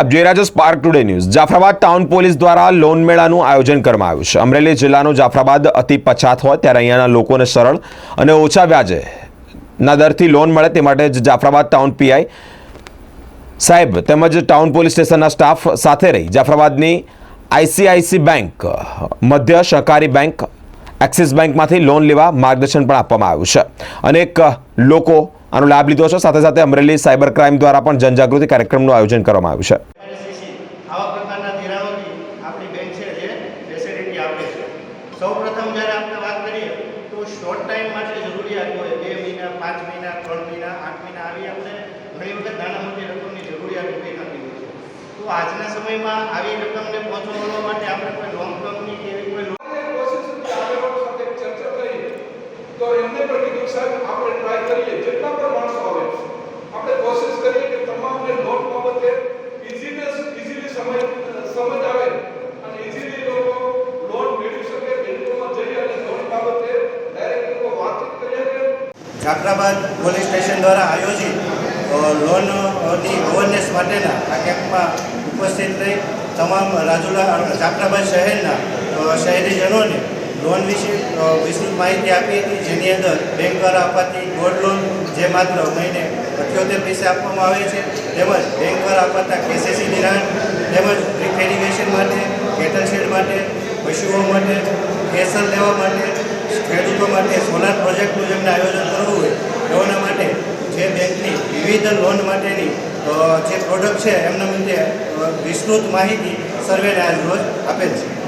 આપ જોઈ રહ્યા spark today news Jafrabad town police દ્વારા લોન મેળાનું આયોજન કરવામાં આવ્યું છે. અમરેલી જિલ્લાનું જાફરાબાદ અતિ પછાત હોય ત્યારે અહીંયાના લોકોને સરળ અને ઓછા વ્યાજે ના દરથી લોન મળે તે માટે જાફરાબાદ ટાઉન પીઆઈ સાહેબ તેમજ ટાઉન પોલીસ સ્ટેશનના સ્ટાફ સાથે રહી. જાફરાબાદની આઈસીઆઈસી બેંક મધ્ય સહકારી બેંક એક્સિસ બેંકમાંથી લોન લેવા માર્ગદર્શન પણ આપવામાં આવ્યું છે. અનેક લોકો આનો લાભ લીધો છે. સાથે સાથે અમરેલી સાયબર ક્રાઇમ દ્વારા પણ જનજાગૃતિ કાર્યક્રમનું આયોજન કરવામાં આવ્યું છે. આજના સમયમાં આવી રકમને પહોંચવા માટે આપણે કોઈ લોંગ ટર્મની કે એવી કોઈ કોશિશ આગળ સાથે ચર્ચા કરી તો એમને પણ કીધું સાહેબ આપણે ટ્રાય કરીએ, જેટલા પણ માણસો આવે, આપણે કોશિશ કરીએ કે તમામને લોન બાબતે ઇઝીનેસ ઇઝીલી સમજ સમજ આવે અને ઇઝીલી લોકો લોન મેળવી શકે, બેંકોમાં જઈ અને લોન બાબતે ડાયરેક્ટ લોકો વાતચીત કરીએ કે જાફરાબાદ પોલીસ સ્ટેશન દ્વારા આયોજિત લોનની અવેરનેસ માટેના આ કેમ્પમાં ઉપસ્થિત રહી તમામ રાજુલા જાફરાબાદ શહેરના શહેરીજનોને લોન વિશે વિસ્તૃત માહિતી આપી હતી, જેની અંદર બેંક દ્વારા અપાતી ગોલ્ડ લોન જે માત્ર મહિને અઠ્યોતેર પૈસે આપવામાં આવે છે, તેમજ બેંક દ્વારા અપાતા કેસીસી ધિરાણ તેમજ રિફેરિગેશન માટે કેટલ માટે, પશુઓ માટે, કેસર લેવા માટે, ખેડૂતો માટે સોલાર પ્રોજેક્ટનું જેમને આયોજન કરવું હોય, તેઓના માટે જે બેંકની વિવિધ લોન માટેની જે પ્રોડક્ટ છે, એમના માટે વિસ્તૃત માહિતી સર્વેને આજ રોજ આપેલ છે.